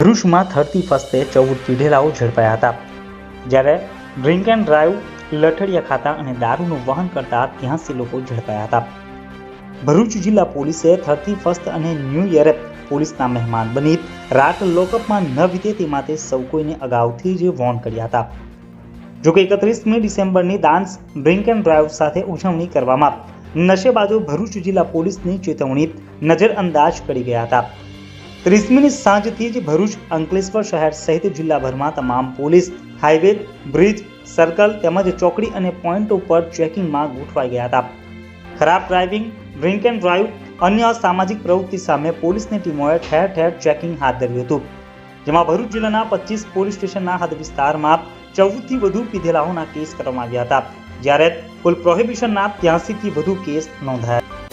ભરૂચમાં થર્ટી ફર્સ્ટે ચૌદ પીઢેલાઓ ઝડપાયા હતા. જ્યારે ડ્રિંક એન્ડ ડ્રાઈવ, લઠડિયા ખાતા અને દારૂનું વહન કરતા ત્યાંસી લોકો ઝડપાયા હતા. ભરૂચ જિલ્લા પોલીસે થર્ટી ફર્સ્ટ અને ન્યૂ યરે પોલીસના મહેમાન બની રાત લોકઅપમાં ન વીતે તે માટે સૌ કોઈને અગાઉથી જ વોર્ન કર્યા હતા. જોકે એકત્રીસમી ડિસેમ્બરની ડાન્સ, ડ્રિંક એન્ડ ડ્રાઈવ સાથે ઉજવણી કરવામાં નશેબાજો ભરૂચ જિલ્લા પોલીસની ચેતવણી નજરઅંદાજ કરી ગયા હતા. ત્રીસમીની સાંજથી જ ભરૂચ અંકલેશ્વર શહેર સહિત જિલ્લાભરમાં તમામ પોલીસ, હાઈવે, બ્રિજ, સર્કલ તેમજ ચોકડી અને પોઈન્ટ ઉપર ચેકિંગમાં ગોઠવાઈ ગયા હતા. ખરાબ ડ્રાઇવિંગ, ડ્રિંક એન્ડ ડ્રાઈવ અન્ય સામાજિક પ્રવૃત્તિ સામે પોલીસની ટીમોએ ઠેર ઠેર ચેકિંગ હાથ ધર્યું હતું. જેમાં ભરૂચ જિલ્લાના પચીસ પોલીસ સ્ટેશનના હદ વિસ્તારમાં ચૌદથી વધુ પીધેલાઓના કેસ કરવામાં આવ્યા હતા. જ્યારે કુલ પ્રોહિબિશનના ત્યાંસીથી વધુ કેસ નોંધાયા.